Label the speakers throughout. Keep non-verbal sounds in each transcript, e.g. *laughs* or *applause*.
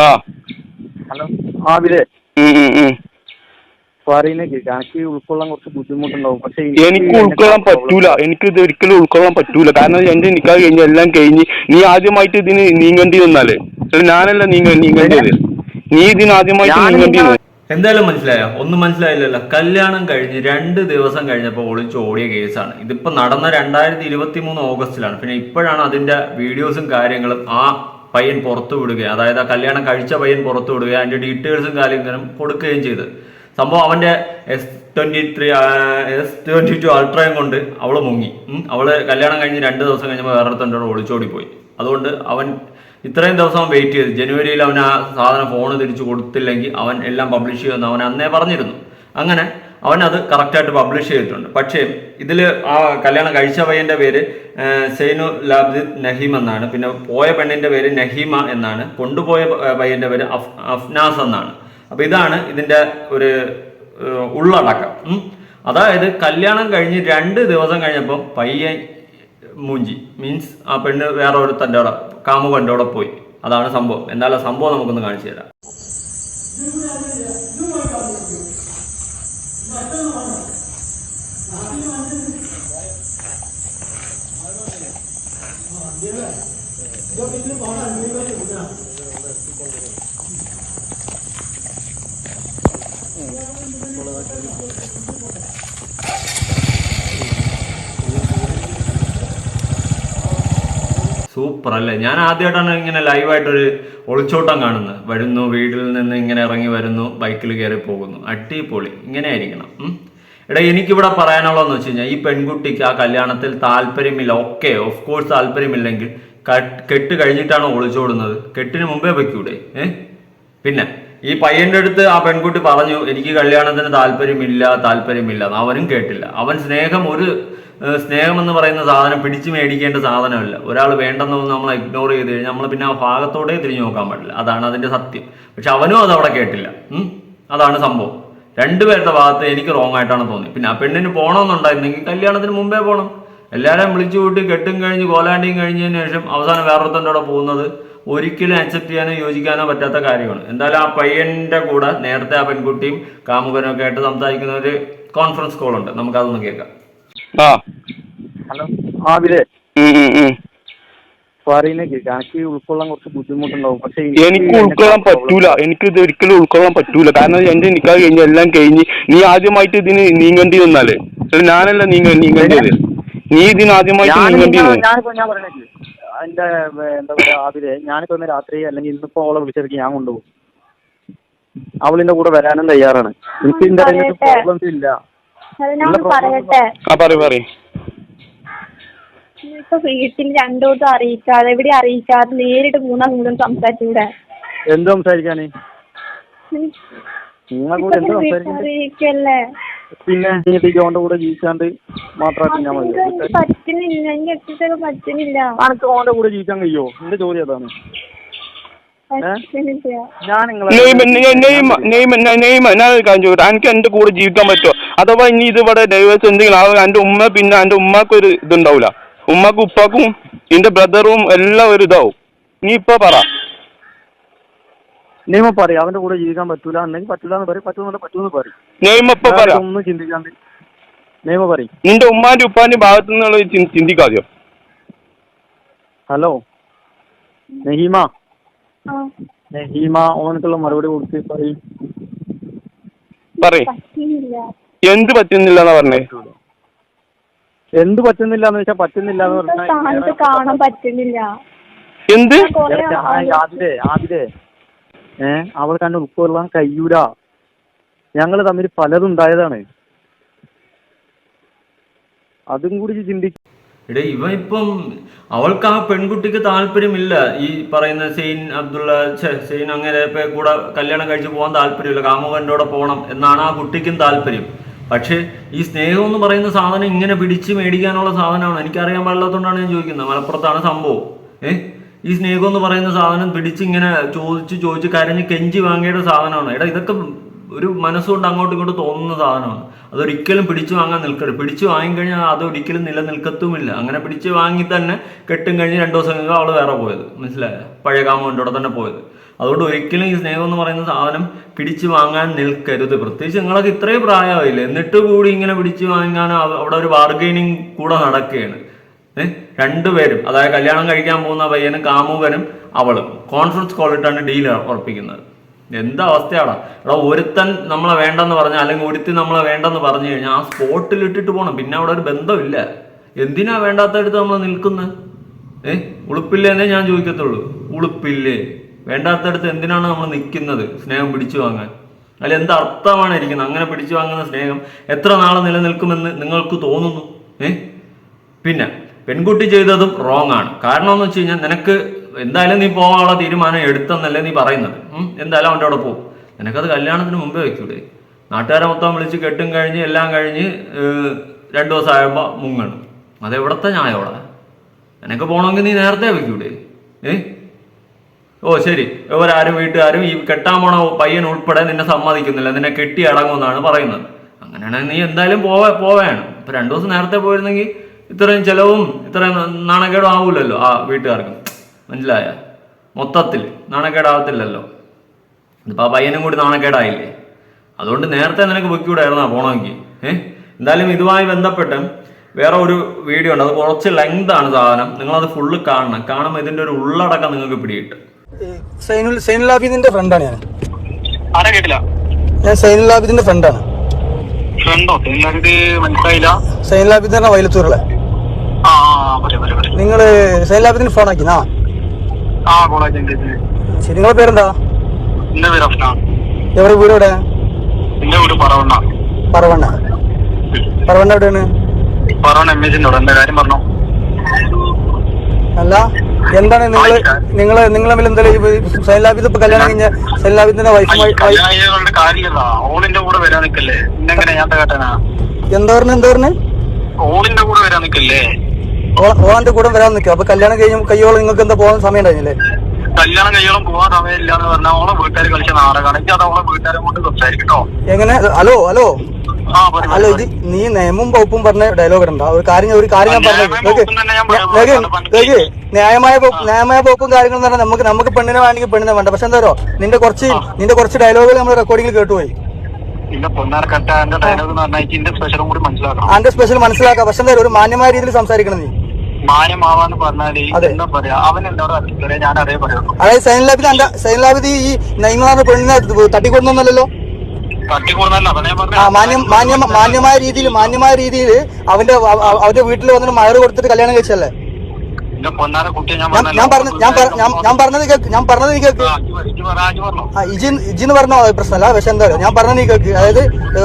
Speaker 1: ആ.
Speaker 2: ഹലോ. ആ എനിക്ക് ഉൾക്കൊള്ളാൻ കുറച്ച് ബുദ്ധിമുട്ടുണ്ടാവും. പക്ഷെ
Speaker 1: എനിക്ക് ഉൾക്കൊള്ളാൻ പറ്റൂല. എനിക്ക് ഇത് ഒരിക്കലും ഉൾക്കൊള്ളാൻ പറ്റൂല. കാരണം എന്റെ നിക്കാ കഴിഞ്ഞ എല്ലാം കഴിഞ്ഞ് നീ ആദ്യമായിട്ട് ഇതിന് നീങ്ങേണ്ടി വന്നാലേ. ഞാനല്ല നീങ്ങ നീങ്ങേണ്ടത് നീ ഇതിന് ആദ്യമായിട്ട് നീങ്ങേണ്ടി വന്നു
Speaker 3: എന്തായാലും മനസ്സിലായോ? ഒന്നും മനസ്സിലായില്ലല്ലോ. കല്യാണം കഴിഞ്ഞ് രണ്ട് ദിവസം കഴിഞ്ഞപ്പോൾ ഒളിച്ചോടിയ കേസാണ്. ഇതിപ്പോ നടന്ന രണ്ടായിരത്തി ഇരുപത്തി മൂന്ന് ഓഗസ്റ്റിലാണ്. പിന്നെ ഇപ്പോഴാണ് അതിന്റെ വീഡിയോസും കാര്യങ്ങളും ആ പയ്യൻ പുറത്തു വിടുകയും അതായത് ആ കല്യാണം കഴിച്ച പയ്യൻ പുറത്തു വിടുകയും അതിന്റെ ഡീറ്റെയിൽസും കാര്യങ്ങളും കൊടുക്കുകയും ചെയ്ത്. സംഭവം അവന്റെ S twenty three S twenty two അൾട്രയും കൊണ്ട് അവൾ മുങ്ങി. അവൾ കല്യാണം കഴിഞ്ഞ് രണ്ട് ദിവസം കഴിഞ്ഞപ്പോൾ വേറെ തന്റെ ഒളിച്ചോടി പോയി അതുകൊണ്ട് അവൻ ഇത്രയും ദിവസം വെയിറ്റ് ചെയ്തു. ജനുവരിയിൽ അവൻ ആ സാധനം ഫോൺ തിരിച്ചു കൊടുത്തില്ലെങ്കിൽ അവൻ എല്ലാം പബ്ലിഷ് ചെയ്യുമെന്ന് അവൻ അന്നേ പറഞ്ഞിരുന്നു. അങ്ങനെ അവൻ അത് കറക്റ്റായിട്ട് പബ്ലിഷ് ചെയ്തിട്ടുണ്ട്. പക്ഷേ ഇതിൽ ആ കല്യാണം കഴിച്ച പയ്യന്റെ പേര് സെയ്നു ലാബ്ദിദ് നഹീം എന്നാണ്. പിന്നെ പോയ പെണ്ണിന്റെ പേര് നഹീമ എന്നാണ്. കൊണ്ടുപോയ പയ്യന്റെ പേര് അഫ് അഫ്നാസ് എന്നാണ്. അപ്പോൾ ഇതാണ് ഇതിന്റെ ഒരു ഉള്ളടക്കം. അതായത് കല്യാണം കഴിഞ്ഞ് രണ്ട് ദിവസം കഴിഞ്ഞപ്പോൾ പയ്യൻ മൂഞ്ചി. മീൻസ് ആ പെണ്ണ് വേറെ ഒരു തന്റെ കാമുകന്റെ അവിടെ പോയി. അതാണ് സംഭവം. എന്തായാലും സംഭവം നമുക്കൊന്ന് കാണിച്ചു തരാം. സൂപ്പർ അല്ലേ? ഞാൻ ആദ്യമായിട്ടാണ് ഇങ്ങനെ ലൈവായിട്ടൊരു ഒളിച്ചോട്ടം കാണുന്നത് വരുന്നു വീട്ടിൽ നിന്ന് ഇങ്ങനെ ഇറങ്ങി വരുന്നു ബൈക്കിൽ കയറി പോകുന്നു. അടിപൊളി. ഇങ്ങനെ ആയിരിക്കണം. എടാ എനിക്കിവിടെ പറയാനുള്ളതെന്ന് വെച്ച് കഴിഞ്ഞാൽ ഈ പെൺകുട്ടിക്ക് ആ കല്യാണത്തിൽ താല്പര്യമില്ല. ഓക്കെ ഓഫ് കോഴ്സ് താല്പര്യമില്ലെങ്കിൽ കെട്ട് കഴിഞ്ഞിട്ടാണ് ഒളിച്ചോടുന്നത്. കെട്ടിന് മുമ്പേ വെക്കൂടെ? ഏ? പിന്നെ ഈ പയ്യന്റെ അടുത്ത് ആ പെൺകുട്ടി പറഞ്ഞു എനിക്ക് കല്യാണത്തിന് താല്പര്യമില്ല താല്പര്യമില്ല. അവനും കേട്ടില്ല. അവൻ സ്നേഹം ഒരു ഏഹ്, സ്നേഹം എന്ന് പറയുന്ന സാധനം പിടിച്ചു മേടിക്കേണ്ട സാധനമല്ല. ഒരാൾ വേണ്ടെന്ന് നമ്മൾ ഇഗ്നോർ ചെയ്ത് കഴിഞ്ഞാൽ നമ്മൾ പിന്നെ ആ ഭാഗത്തോടെ തിരിഞ്ഞു നോക്കാൻ പാടില്ല. അതാണ് അതിന്റെ സത്യം. പക്ഷെ അവനും അത് അവിടെ കേട്ടില്ല. അതാണ് സംഭവം. രണ്ടുപേരുടെ ഭാഗത്ത് എനിക്ക് റോങ് ആയിട്ടാണ് തോന്നി പിന്നെ ആ പെണ്ണിന് പോകണമെന്നുണ്ടായിരുന്നെങ്കിൽ കല്യാണത്തിന് മുമ്പേ പോകണം എല്ലാവരെയും വിളിച്ചു കൂട്ടി കെട്ടും കഴിഞ്ഞ് കോലാണ്ടിയും കഴിഞ്ഞതിന് ശേഷം അവസാനം വേറൊരുത്തന്റെ കൂടെ പോകുന്നത് ഒരിക്കലും അക്സെപ്റ്റ് ചെയ്യാനോ യോജിക്കാനോ പറ്റാത്ത കാര്യമാണ്. എന്തായാലും ആ പയ്യന്റെ കൂടെ നേരത്തെ ആ പെൺകുട്ടിയും കാമുകനൊക്കെ ആയിട്ട് സംസാരിക്കുന്ന ഒരു കോൺഫറൻസ് കോൾ ഉണ്ട്. നമുക്കതൊന്ന് കേൾക്കാം.
Speaker 1: ആ.
Speaker 2: ഹലോ. ആബിലെ എനിക്ക് ഉൾക്കൊള്ളാൻ കുറച്ച് ബുദ്ധിമുട്ടുണ്ടാവും. പക്ഷെ
Speaker 1: എനിക്ക് ഉൾക്കൊള്ളാൻ പറ്റൂല. എനിക്ക് ഇത് ഒരിക്കലും ഉൾക്കൊള്ളാൻ പറ്റൂല. കാരണം എന്റെ നിക്കാ കഴിഞ്ഞ് എല്ലാം കഴിഞ്ഞ് നീ ആദ്യമായിട്ട് ഇതിന് നീങ്ങേണ്ടി വന്നാലേ. ഞാനല്ല നീങ്ങ നീങ്ങേണ്ടത് നീ ഇതിന് ആദ്യമായിട്ട് നീങ്ങേണ്ടി വന്നു
Speaker 2: ഞാനിപ്പോ ഞാൻ എന്റെ എന്താ പറയാ ആബിലെ ഞാനിപ്പോ ഇന്ന് രാത്രി അല്ലെങ്കിൽ ഇന്നിപ്പോ അവളെ വിളിച്ചെടുക്ക് ഞാൻ കൊണ്ടുപോകും. അവളിന്റെ കൂടെ വരാനും തയ്യാറാണ്. എനിക്ക്
Speaker 4: എന്താ.
Speaker 2: പ്രോബ്ലംസ് ഇല്ല.
Speaker 4: അത് ഞാൻ ഒന്ന് പറയട്ടെ.
Speaker 1: ആ പറയ് പറയ്.
Speaker 4: ഇപ്പൊ വീട്ടിൽ രണ്ടു ദിവസം അറിയിക്കാതെ എവിടെ അറിയിക്കാതെ നേരിട്ട് മൂന്നാം മൂന്നും സംസാരിച്ചൂടെ?
Speaker 2: എന്ത് സംസാരിക്കാന്? നിങ്ങളെ കൂടെ എന്ത് സംസാരിക്കണ്ടേ?
Speaker 4: അറിയിക്കല്ലേ
Speaker 2: പിന്നെ ഇനിയിപ്പോ ഓന്റെ കൂടെ ജീവിച്ചാണ്ട് മാത്രമായിട്ട് ഞാൻ മതി
Speaker 4: എനിക്ക് പറ്റുന്നില്ല. എനിക്ക് എക്സസൈസ് പറ്റുന്നില്ല.
Speaker 2: എനിക്ക് ഓന്റെ കൂടെ ജീവിക്കാൻ കഴിയോ? എന്റെ ജോലി അതാണ്.
Speaker 1: എനിക്ക് എന്റെ കൂടെ ജീവിക്കാൻ പറ്റുമോ അഥവാ ഇനി ഇത് ഇവിടെ ഡൈവേഴ്സ് എന്തെങ്കിലും ആവുക എന്റെ ഉമ്മ പിന്നെ എന്റെ ഉമ്മാക്ക് ഒരു ഇതുണ്ടാവില്ല ഉമ്മാക്കും ഉപ്പാക്കും എന്റെ ബ്രദറും എല്ലാം ഒരു ഇതാവും. നീ ഇപ്പൊ പറ.
Speaker 2: നെയ്മ പറയും അവന്റെ കൂടെ ജീവിക്കാൻ പറ്റൂല. എന്നെങ്കിൽ പറ്റൂല എന്ന് പറയും പറ്റൂന്നല്ല പറ്റൂന്ന് പറയും.
Speaker 1: നെയ്മ ഇപ്പൊ പറ.
Speaker 2: ഒന്നും ചിന്തിക്കാണ്ട്. നെയ്മ പറയും.
Speaker 1: നിന്റെ ഉമ്മാന്റെ ഉപ്പാന്റെ ഭാഗത്തു നിന്നുള്ള ചിന്തിക്കാതെയോ?
Speaker 2: ഹലോ? നഹീമ
Speaker 4: ആ
Speaker 2: നഹീമ ഓനക്കുള്ള മറുപടി കൊടുത്ത് പറയും.
Speaker 1: പറയും. എന്ത് പറ്റുന്നില്ല എന്നാ പറഞ്ഞേ?
Speaker 2: എന്ത് പറ്റുന്നില്ല എന്ന് വെച്ചാൽ പറ്റുന്നില്ല എന്ന്
Speaker 4: പറഞ്ഞാൽ കാണാൻ പറ്റുന്നില്ല?
Speaker 1: എന്ത്?
Speaker 2: ആദിലെ ആദിലെ ഏ അവൾ കണ്ട് ഉൾക്കൊള്ളാൻ കഴിയൂല ഞങ്ങൾ തമ്മിൽ പലതുണ്ടായതാണ്. അതും കൂടി ചിന്തിക്കും.
Speaker 3: എടേ ഇവ ഇപ്പം അവൾക്ക് ആ പെൺകുട്ടിക്ക് താല്പര്യമില്ല. ഈ പറയുന്ന സെയിൻ അബ്ദുള്ള സെയിൻ അങ്ങനെ കൂടെ കല്യാണം കഴിച്ച് പോകാൻ താല്പര്യമില്ല. കാമുകന്റെ കൂടെ പോകണം എന്നാണ് ആ കുട്ടിക്കും താല്പര്യം. പക്ഷേ ഈ സ്നേഹം എന്ന് പറയുന്ന സാധനം ഇങ്ങനെ പിടിച്ച് മേടിക്കാനുള്ള സാധനമാണ്. എനിക്കറിയാൻ പാടില്ലാത്തതുകൊണ്ടാണ് ഞാൻ ചോദിക്കുന്നത്. മലപ്പുറത്താണ് സംഭവം. ഏഹ് ഈ സ്നേഹം എന്ന് പറയുന്ന സാധനം പിടിച്ച് ഇങ്ങനെ ചോദിച്ച് ചോദിച്ച് കരഞ്ഞ് കെഞ്ചി വാങ്ങേണ്ട സാധനമാണ്. എടാ ഇതൊക്കെ ഒരു മനസ്സുകൊണ്ട് അങ്ങോട്ടും ഇങ്ങോട്ടും തോന്നുന്ന സാധനമാണ്. അതൊരിക്കലും പിടിച്ചു വാങ്ങാൻ നിൽക്കരുത്. പിടിച്ചു വാങ്ങിക്കഴിഞ്ഞാൽ അതൊരിക്കലും നിലനിൽക്കത്തുമില്ല. അങ്ങനെ പിടിച്ചു വാങ്ങി തന്നെ കെട്ടും കഴിഞ്ഞ് രണ്ടു ദിവസം കഴിഞ്ഞാൽ അവൾ വേറെ പോയത്. മനസ്സിലായ? പഴയ കൂടെ തന്നെ പോയത്. അതുകൊണ്ട് ഒരിക്കലും ഈ സ്നേഹം എന്ന് പറയുന്ന സാധനം പിടിച്ചു വാങ്ങാൻ നിൽക്കരുത്. പ്രത്യേകിച്ച് നിങ്ങളൊക്കെ ഇത്രയും പ്രായമായില്ലേ? എന്നിട്ട് കൂടി ഇങ്ങനെ പിടിച്ചു വാങ്ങാൻ അവിടെ ഒരു ബാർഗൈനിങ് കൂടെ നടക്കുകയാണ്. ഏഹ് രണ്ടുപേരും. അതായത് കല്യാണം കഴിക്കാൻ പോകുന്ന പയ്യനും കാമുകനും അവളും. കോൺഫറൻസ് കോൾ ഇട്ടാണ് ഡീൽ ഉറപ്പിക്കുന്നത്. എന്താ അവസ്ഥയാടാ? എടാ ഒരുത്തൻ നമ്മളെ വേണ്ടെന്ന് പറഞ്ഞാൽ അല്ലെങ്കിൽ ഒരുത്തി നമ്മളെ വേണ്ടെന്ന് പറഞ്ഞു കഴിഞ്ഞാൽ ആ സ്പോട്ടിൽ ഇട്ടിട്ട് പോകണം പിന്നെ അവിടെ ഒരു ബന്ധമില്ല. എന്തിനാ വേണ്ടാത്ത വേണ്ടാത്തടുത്ത് നമ്മൾ നിൽക്കുന്നത് ഏ? ഉളുപ്പില്ല എന്നേ ഞാൻ ചോദിക്കത്തുള്ളൂ. ഉളുപ്പില്ലേ? വേണ്ടാത്ത വേണ്ടാത്തടുത്ത് എന്തിനാണ് നമ്മൾ നിൽക്കുന്നത്? സ്നേഹം പിടിച്ചു വാങ്ങാൻ. അതിൽ എന്ത് അർത്ഥമാണ് ഇരിക്കുന്നത്? അങ്ങനെ പിടിച്ചു വാങ്ങുന്ന സ്നേഹം എത്ര നാളെ നിലനിൽക്കുമെന്ന് നിങ്ങൾക്ക് തോന്നുന്നു? ഏ? പിന്നെ പെൺകുട്ടി ചെയ്തതും റോങ് ആണ്. കാരണം എന്ന് വെച്ച് കഴിഞ്ഞാൽ നിനക്ക് എന്തായാലും നീ പോകാനുള്ള തീരുമാനം എടുത്തെന്നല്ലേ നീ പറയുന്നത്. എന്തായാലും അവന്റെ അവിടെ പോകും നിനക്കത് കല്യാണത്തിന് മുമ്പേ വെക്കൂടെ. നാട്ടുകാരെ മൊത്തം വിളിച്ച് കെട്ടും കഴിഞ്ഞ് എല്ലാം കഴിഞ്ഞ് രണ്ട് ദിവസം ആയപ്പോൾ മുങ്ങണം അതെവിടത്തെ ന്യായോടാ നിനക്ക് പോകണമെങ്കിൽ നീ നേരത്തെ വെക്കൂടെ. ഏ? ഓ ശരി. ഇവരാരും വീട്ടുകാരും ഈ കെട്ടാൻ പോണ പയ്യൻ ഉൾപ്പെടെ നിന്നെ സമ്മതിക്കുന്നില്ല. നിന്നെ കെട്ടി അടങ്ങുമെന്നാണ് പറയുന്നത്. അങ്ങനെയാണെങ്കിൽ നീ എന്തായാലും പോവാ പോവാണ്. ഇപ്പൊ രണ്ടു ദിവസം നേരത്തെ പോയിരുന്നെങ്കിൽ ഇത്രയും ചെലവും ഇത്രയും നാണക്കേടും ആവൂലല്ലോ ആ വീട്ടുകാർക്ക്. മനസ്സിലായ? മൊത്തത്തിൽ നാണക്കേടാവത്തില്ലല്ലോ. ഇതിപ്പോൾ ആ പയ്യനും കൂടി നാണക്കേടായില്ലേ? അതുകൊണ്ട് നേരത്തെ നിനക്ക് വെക്കൂടായിരുന്നാ പോണമെങ്കിൽ? ഏഹ് എന്തായാലും ഇതുമായി ബന്ധപ്പെട്ട് വേറെ ഒരു വീഡിയോ ഉണ്ട്. അത് കുറച്ച് ലെങ്ത് ആണ് സാധനം. നിങ്ങൾ അത് ഫുള്ള് കാണണം. കാണുമ്പോൾ ഇതിന്റെ ഒരു ഉള്ളടക്കം നിങ്ങൾക്ക് പിടികിട്ടും.
Speaker 5: നിങ്ങൾ സൈനുൽ സൈനുൽ ആബിദിന്റെ ഫ്രണ്ടാണ് ഞാൻ.
Speaker 2: ആരാ കേട്ടില്ല?
Speaker 5: ഞാൻ സൈനുൽ ആബിദിന്റെ ഫ്രണ്ടാണ്
Speaker 2: ഫ്രണ്ടോ? മനസ്സിലായില്ല.
Speaker 5: സൈനുൽ ആബിദ് വയലത്തൂരുള്ള നിങ്ങൾ സൈനുൽ ആബിദിന് ഫോൺ ആക്കിനാ
Speaker 2: ആ കോളേജ്
Speaker 5: ശരി നിങ്ങളെ പേരെന്താ?
Speaker 2: എന്റെ പേര്
Speaker 5: എവിടെ വീട് എവിടെ
Speaker 2: എന്റെ വീട് പറവണ്ണ.
Speaker 5: പറവണ്ണ. പറവണ്ണ എവിടെയാണ്?
Speaker 2: പറവണ്ണ എം എസിന്റെ അവിടെ. എന്റെ കാര്യം പറഞ്ഞോ?
Speaker 5: അല്ല എന്താണ് നിങ്ങൾ നിങ്ങൾ നിങ്ങൾ തമ്മിൽ എന്തായാലും ആബിദ് ഇപ്പൊ കല്യാണം കഴിഞ്ഞ ആബിദിന്റെ വൈഫുമായി
Speaker 2: ഓളിന്റെ കൂടെ വരാൻ നിക്കല്ലേ
Speaker 5: എന്താ പറഞ്ഞു എന്താ പറഞ്ഞു?
Speaker 2: ഓളിന്റെ കൂടെ വരാൻ നിക്കല്ലേ
Speaker 5: ഓളന്റെ കൂടെ വരാൻ നിൽക്കുക അപ്പൊ കല്യാണം കഴിഞ്ഞ കയ്യോളം നിങ്ങൾക്ക് എന്താ പോകാൻ സമയം ഉണ്ടായിരുന്നില്ലേ?
Speaker 2: കല്യാണം കഴിയോളം പോകാൻ സമയമില്ല എന്ന് പറഞ്ഞാൽ ഓളെ വീട്ടുകാർ കളിച്ച നാടകമാണ് എനിക്ക് അത് ഓളെ വീട്ടുകാരെ കൊണ്ട് സംസാരിക്കട്ടോ
Speaker 5: എങ്ങനെ? Hello hello. ഹലോ ഇത് നീ നിയമം വകുപ്പും പറഞ്ഞ ഡയലോഗ് ഇടണ്ട. ഒരു കാര്യം ഒരു കാര്യം ഞാൻ പറഞ്ഞു
Speaker 2: ന്യായമായ
Speaker 5: ന്യായമായ പോക്കും കാര്യങ്ങളും പറഞ്ഞാൽ നമുക്ക് നമുക്ക് പെണ്ണിനെ വേണമെങ്കിൽ പെണ്ണിനെ വേണ്ട. പക്ഷെ എന്താ നിന്റെ കുറച്ച് നിന്റെ കുറച്ച് ഡയലോഗ് നമ്മൾ റെക്കോർഡിംഗിൽ കേട്ടുപോയി.
Speaker 2: എന്റെ
Speaker 5: സ്പെഷ്യൽ മനസ്സിലാക്കാം. പക്ഷെ എന്തായാലും ഒരു മാന്യമായ രീതിയിൽ സംസാരിക്കണം നീ.
Speaker 2: മാന്യമാവാന്ന്
Speaker 5: പറഞ്ഞാൽ.
Speaker 2: എന്താ പറയാ അവൻ എന്നോട് അറിയില്ലേ ഞാൻ അതേ പറയുള്ളൂ.
Speaker 5: അതായത് സൈൻ ലാബിന് അന്റെ സൈൻ ലാബിന് ഈ നൈമാറിന്റെ പെണ്ണിനെ തട്ടിക്കൊടുന്നല്ലോ മാന്യമായ രീതിയിൽ മാന്യമായ രീതിയിൽ അവന്റെ അവ- അവ- അവന്റെ വീട്ടിൽ വന്നിട്ട് മയറ് കൊടുത്തിട്ട് കല്യാണം കഴിച്ചല്ലേ
Speaker 2: ഞാൻ
Speaker 5: ഞാൻ ഞാൻ പറഞ്ഞ ഞാൻ പറ- ഞാൻ- ഞാൻ പറഞ്ഞത് കേക്ക് ഞാൻ പറഞ്ഞത് നീ കേക്ക്. ഇജി ഇജിന്ന് പറഞ്ഞ. പ്രശ്നമല്ല പക്ഷെ എന്താ പറയുക ഞാൻ പറഞ്ഞത് നീ കേക്ക്. അതായത്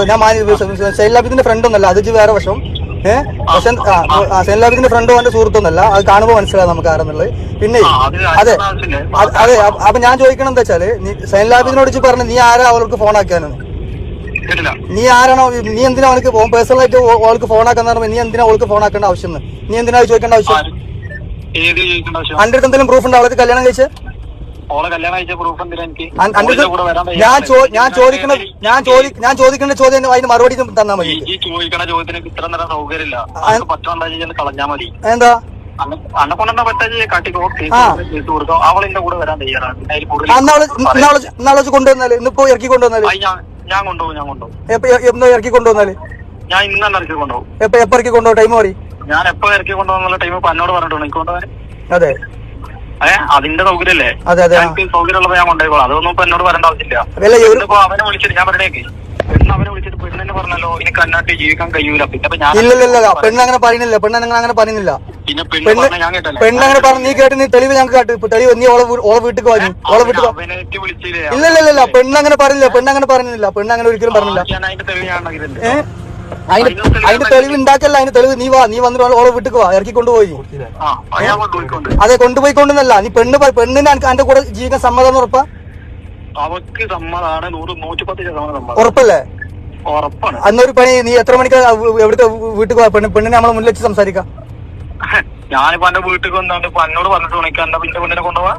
Speaker 5: ഞാൻ സൈലാബിന്റെ ഫ്രണ്ട് ഒന്നല്ല അത് വേറെ വശം. ഏഹ് പക്ഷെ സൈലാബിന്റെ ഫ്രണ്ടും അവന്റെ സുഹൃത്തൊന്നല്ല അത് കാണുമ്പോൾ മനസ്സിലാവും നമുക്ക് ആരെന്നുള്ളത് പിന്നെ
Speaker 2: അത്
Speaker 5: അതെ അപ്പൊ- ഞാൻ ചോദിക്കണം എന്താ വെച്ചാൽ സെന്റ് ലാബിനോട് പറഞ്ഞു നീ ആരാ അവൾക്ക് ഫോൺ ആക്കാനെന്ന്? നീ ആരാണോ നീ എന്തിനാ അവൾക്ക് പേഴ്സണൽ ആയിട്ട് അവൾക്ക് ഫോൺ ആക്കാന്ന് പറയുമ്പോൾ നീ എന്തിനാ അവൾക്ക് ഫോൺ ആക്കേണ്ട ആവശ്യം നീ എന്തിനാ ചോദിക്കേണ്ട ആവശ്യം? ഹൺഡ്രഡ് എന്തെങ്കിലും പ്രൂഫ് ഉണ്ടോ? അവൾക്ക് കല്യാണം കഴിച്ച്? ഞാൻ? ഞാൻ ചോദിക്കണ ഞാൻ ചോദി ഞാൻ ചോദിക്കേണ്ട ചോദ്യം അതിന് മറുപടി തന്നാ മതി.
Speaker 2: ചോദിക്കണ ചോദ്യത്തിന് ഇത്ര നേരം സൗകര്യമില്ല. ചെയ്യുന്ന കളഞ്ഞാ മതി.
Speaker 5: എന്താ? കൊണ്ടുവന്നാൽ? ഇന്നിപ്പോ ഇറക്കി കൊണ്ടുവന്നാൽ?
Speaker 2: എന്നോ ഞാൻ ഞാൻ കൊണ്ടുപോകും ഞാൻ കൊണ്ടുപോകും.
Speaker 5: എപ്പ ഇറക്കി കൊണ്ടുവന്നാൽ?
Speaker 2: ഞാൻ ഇന്ന് തന്നെ ഇറക്കി കൊണ്ടുപോകും.
Speaker 5: എപ്പ ഇറക്കി കൊണ്ടുപോകും? ടൈം മാറി.
Speaker 2: ഞാൻ എപ്പോ ഇറക്കി കൊണ്ടുപോകുന്ന ടൈം എന്നോട് പറഞ്ഞിട്ടുണ്ട്. എനിക്ക് കൊണ്ടുപോകാൻ.
Speaker 5: അതെ.
Speaker 2: അതിന്റെ സൗകര്യല്ലേ?
Speaker 5: അതെ അതെ.
Speaker 2: എനിക്ക് സൗകര്യമുള്ളപ്പോ ഞാൻ കൊണ്ടുപോയിക്കോളാം. അതൊന്നും ഇപ്പൊ എന്നോട് പറയേണ്ട ആവശ്യമില്ല.
Speaker 5: അല്ല ഒരു
Speaker 2: ഇപ്പൊ അവനെ വിളിച്ചിട്ട് ഞാൻ പറഞ്ഞേക്ക്. പെണ്ണ് അവനെ വിളിച്ചിട്ട് പെണ്ണിന് പറഞ്ഞല്ലോ ജീവിക്കാൻ കഴിയൂല. പിന്നെ ഇപ്പൊ ഞാൻ
Speaker 5: ഇല്ലല്ലല്ല പെണ്ണ് അങ്ങനെ പറയുന്നില്ല പെണ്ണ് അങ്ങനെ അങ്ങനെ പറയുന്നില്ല.
Speaker 2: പിന്നെ പെണ്ണ്
Speaker 5: പെണ്ണ്
Speaker 2: പറഞ്ഞ ഞാൻ കേട്ടല്ലേ?
Speaker 5: പെണ്ണ് അങ്ങനെ പറഞ്ഞു നീ കേട്ട് നീ തെളിവ് ഞങ്ങൾക്ക് കാട്ട്. ഇപ്പൊ തെളിവ് നീ ഓളെ വീ- ഓളെ വീട്ടിൽ വാങ്ങി ഓളെ വീട്ടിൽ.
Speaker 2: അവനേറ്റ് വിളിച്ചില്ലേ?
Speaker 5: ഇല്ലല്ലല്ല പെണ്ണ് അങ്ങനെ പറഞ്ഞില്ല പെണ്ണ് അങ്ങനെ പറഞ്ഞില്ല പെണ്ണ് അങ്ങനെ ഒരിക്കലും പറഞ്ഞില്ല.
Speaker 2: ഞാൻ അതിന്റെ തെളിവ് ഞാൻ ഉണ്ടാക്കിയിട്ടുണ്ട്.
Speaker 5: ഏ അതിന്റെ തെളിവ് ഉണ്ടാക്കല്ല അതിന്റെ തെളിവ്. നീ വാ നീ വന്നിട്ട് ഓളെ- വിട്ടു വാ ഇറക്കി കൊണ്ടുപോയി.
Speaker 2: ആ അത്
Speaker 5: കൊണ്ടുപോയി കൊണ്ടുവന്നല്ല നീ പെണ്ണ് പെണ്ണിന് അന്റെ കൂടെ ജീവിക്കാൻ സമ്മതം ഉറപ്പാ?
Speaker 2: അവക്ക് സമ്മതാണ് നൂറ് നൂറ്റിപ്പത്ത് ശതമാനം
Speaker 5: ഉറപ്പല്ലേ?
Speaker 2: ഉറപ്പാണ്.
Speaker 5: അന്നൊരു പണി നീ എത്ര മണിക്ക് എവിടുത്തെ വീട്ടിൽ പോവാ പെണ്ണ് പെണ്ണിനെ നമ്മളെ മുന്നിൽ വെച്ച് സംസാരിക്കാം. *laughs*
Speaker 2: ഞാനിപ്പോ എന്റെ വീട്ടിൽ വന്നോണ്ട് ഇപ്പൊ എന്നോട് പറഞ്ഞിട്ട് ഉണക്കാൻ എന്താ പിന്നെ പെണ്ണിനെ കൊണ്ടുപോവാ?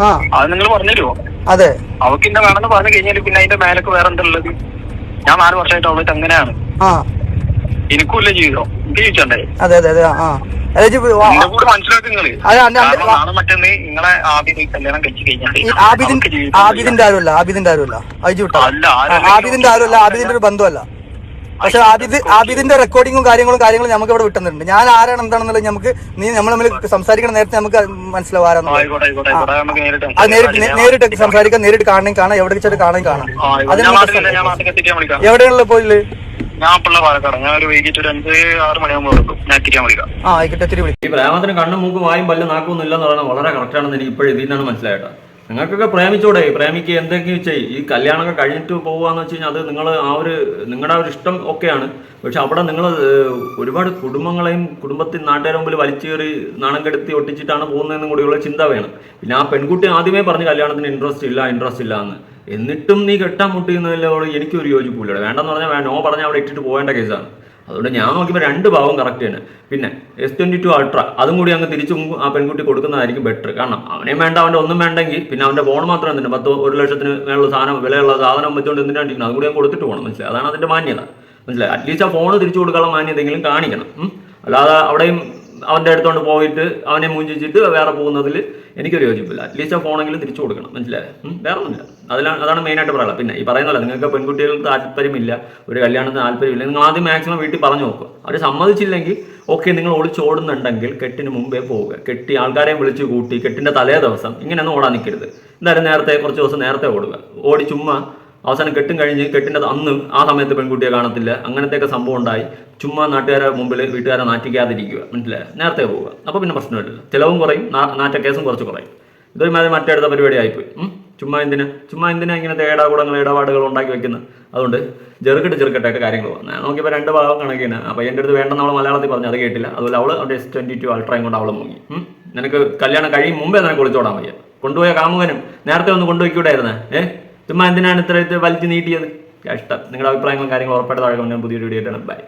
Speaker 5: ആ.
Speaker 2: അത് നിങ്ങൾ പറഞ്ഞുതരുമോ
Speaker 5: അതെ.
Speaker 2: അവക്കിന്റെ ഇന്നെ വേണമെന്ന് പറഞ്ഞു കഴിഞ്ഞാൽ പിന്നെ അതിന്റെ മേലൊക്കെ വേറെ എന്താ ഉള്ളത്? ഞാൻ നാല് വർഷമായിട്ട് അവൾക്ക് അങ്ങനെയാണ്.
Speaker 5: ആ.
Speaker 2: എനിക്കുമില്ല ജീവിതം. എനിക്ക് ജീവിച്ചണ്ടേ.
Speaker 5: അതെ അതെ അതെ ആ ആബിദിന്റെ ആരുമല്ല ആബിദിന്റെ ആരുമല്ല. അയച്ചു വിട്ടോ. ആബിദിന്റെ ആരുമല്ല ആബിദിന്റെ ഒരു ബന്ധമല്ല പക്ഷെ ആബിദ് ആദ്യത്തിന്റെ റെക്കോർഡിങ്ങും കാര്യങ്ങളും കാര്യങ്ങളും നമുക്ക് ഇവിടെ വിട്ടുന്നുണ്ട്. ഞാൻ ആരാണ് എന്താണെന്നുള്ളത് നമുക്ക് നീ നമ്മൾ തമ്മിൽ സംസാരിക്കുന്ന നേരത്തെ നമുക്ക് മനസ്സിലാവും ആരാണെന്നുള്ളത്
Speaker 2: ആയിക്കോട്ടെ ആയിക്കോട്ടെ ആയിക്കോട്ടെ. നമുക്ക് നേരിട്ട്
Speaker 5: അത് നേരിട്ട് നേരിട്ട് സംസാരിക്കാം നേരിട്ട് കാണാൻ കാണാം. എവിടെ വെച്ചിട്ട് കാണാൻ കാണാം.
Speaker 2: വിളിക്കാം.
Speaker 5: എവിടെയാണല്ലോ പോയില്ലേ
Speaker 3: ഈ പ്രേമത്തിന് കണ്ണും മൂക്കും വായും പല്ലും നാക്കൊന്നും ഇല്ലെന്ന് പറയുന്നത് വളരെ കറക്റ്റാണെന്ന് എനിക്ക് ഇപ്പോഴും ഇതിൽ നിന്നാണ് മനസ്സിലായിട്ടോ നിങ്ങൾക്കൊക്കെ പ്രേമിച്ചൂടെ പ്രേമിക്ക് എന്തെങ്കിലും ചെയ്യും ഈ കല്യാണമൊക്കെ കഴിഞ്ഞിട്ട് പോകുകയെന്ന് വെച്ച് കഴിഞ്ഞാൽ അത് നിങ്ങൾ ആ ഒരു നിങ്ങളുടെ ഒരു ഇഷ്ടം ഒക്കെയാണ്. പക്ഷെ അവിടെ നിങ്ങൾ ഒരുപാട് കുടുംബങ്ങളെയും കുടുംബത്തിൽ നാട്ടുകാരെ മുമ്പിൽ വലിച്ചേറി നാണം കെടുത്തി ഒട്ടിച്ചിട്ടാണ് പോകുന്നതെന്നും കൂടിയുള്ള ചിന്ത വേണം. പിന്നെ ആ പെൺകുട്ടി ആദ്യമേ പറഞ്ഞ് കല്യാണത്തിന് ഇൻട്രസ്റ്റ് ഇല്ല ഇൻട്രസ്റ്റ് ഇല്ല എന്ന്. എന്നിട്ടും നീ കെട്ടാൻ മുട്ടിക്കുന്നതിലോട് എനിക്കൊരു യോജിപ്പില്ല വേണ്ടെന്ന് പറഞ്ഞാൽ നോ പറഞ്ഞാൽ അവിടെ ഇട്ടിട്ട് പോകേണ്ട കേസാണ് അതുകൊണ്ട് ഞാൻ നോക്കിയപ്പോൾ രണ്ട് ഭാവം കറക്റ്റ് തന്നെ പിന്നെ എസ് ട്വന്റി ടു അൾട്ര അതും കൂടി അങ്ങ് തിരിച്ചു ആ പെൺകുട്ടി കൊടുക്കുന്നതായിരിക്കും ബെറ്റർ കാരണം അവനെയും വേണ്ട അവന്റെ ഒന്നും വേണ്ടെങ്കിൽ പിന്നെ അവന്റെ ഫോൺ മാത്രം എന്തിനാണ് പത്ത് ഒരു ലക്ഷത്തിന് മേലുള്ള സാധനം വിലയുള്ള സാധനം വെച്ചുകൊണ്ട് എന്തിനാണ്ടിരിക്കണം അതും ഞാൻ കൊടുത്തിട്ട് പോകണം. മനസ്സിലായി? അതാണ് അതിന്റെ മാന്യത. മനസ്സിലായി? അറ്റ്ലീസ്റ്റ് ആ ഫോൺ തിരിച്ചു കൊടുക്കാനുള്ള മാന്യതെങ്കിലും കാണിക്കണം. അല്ലാതെ അവിടെയും അവന്റെ അടുത്തോണ്ട് പോയിട്ട് അവനെ മൂഞ്ചിച്ചിട്ട് വേറെ പോകുന്നതിൽ എനിക്കൊരു യോജിപ്പില്ല. അറ്റ്ലീസ്റ്റ് ആ ഫോണെങ്കിലും തിരിച്ചു കൊടുക്കണം. മനസ്സിലായി? വേറെ ഒന്നുമില്ല അതിലാണ് അതാണ് മെയിനായിട്ട് പറയുന്നത് പിന്നെ ഈ പറയുന്നല്ലോ നിങ്ങൾക്ക് പെൺകുട്ടികൾക്ക് താല്പര്യമില്ല ഒരു കല്യാണത്തിന് താല്പര്യമില്ല നിങ്ങൾ ആദ്യം മാക്സിമം വീട്ടിൽ പറഞ്ഞു നോക്കുക. അവർ സമ്മതിച്ചില്ലെങ്കിൽ ഓക്കെ നിങ്ങൾ ഒളിച്ചോടുന്നുണ്ടെങ്കിൽ കെട്ടിന് മുമ്പേ പോവുക. കെട്ടി ആൾക്കാരെയും വിളിച്ച് കൂട്ടി കെട്ടിന്റെ തലേ ദിവസം ഇങ്ങനെയൊന്നും ഓടാൻ നിൽക്കരുത്. എന്തായാലും നേരത്തെ കുറച്ച് ദിവസം നേരത്തെ ഓടുക. ഓടി ചുമ്മാ അവസാനം കെട്ടും കഴിഞ്ഞ് കെട്ടിന്റെ അന്ന് ആ സമയത്ത് പെൺകുട്ടിയെ കാണത്തില്ല. അങ്ങനത്തെയൊക്കെ സംഭവം ഉണ്ടായി. ചുമ്മാ നാട്ടുകാരെ മുമ്പിൽ വീട്ടുകാരെ നാറ്റിക്കാതിരിക്കുക. മനസ്സിലായി? നേരത്തെ പോവുക. അപ്പോൾ പിന്നെ പ്രശ്നമില്ല ചിലവും കുറയും നാ- നാറ്റക്കേസും കുറച്ച് കുറയും. ഇതൊരു മാതിരി മറ്റടുത്ത പരിപാടി ആയിപ്പോയി. ചുമ്മാ എന്തിനാ? ചുമ്മാ എന്തിനാ ഇങ്ങനെ ഏടാകൂടങ്ങൾ ഇടപാടുകൾ ഉണ്ടാക്കി വെക്കുന്നത് അതുകൊണ്ട് ചെറുക്കിട്ട് ചെറുക്കട്ടായിട്ട് കാര്യങ്ങൾ പറഞ്ഞു നോക്കിയപ്പോൾ രണ്ട് ഭാഗം കണക്കിന് ആ എന്റെ അടുത്ത് വേണ്ടെന്ന് അവൾ മലയാളത്തിൽ പറഞ്ഞു. അത് കേട്ടില്ല. അതുപോലെ അവൾ അവിടെ എസ് ട്വന്റി ടു അൾട്രയും കൊണ്ട് അവളും മുങ്ങി. നിനക്ക് കല്യാണം കഴിയും മുമ്പേ നിനക്ക് ഒളിച്ചോടാൻ വയ്യ. കൊണ്ടുപോയ കാമുകനും നേരത്തെ ഒന്ന് കൊണ്ടുപോയിക്കൂടായിരുന്നേ ഏ? ചുമ്മാ എന്തിനാണ് ഇത്ര ഇത് വലിച്ചു നീട്ടിയത്? കഷ്ടം നിങ്ങളുടെ അഭിപ്രായങ്ങളും കാര്യങ്ങളും ഉറപ്പായിട്ട് താഴെ പുതിയൊരു വീഡിയോ ആയിട്ടാണ് ബൈ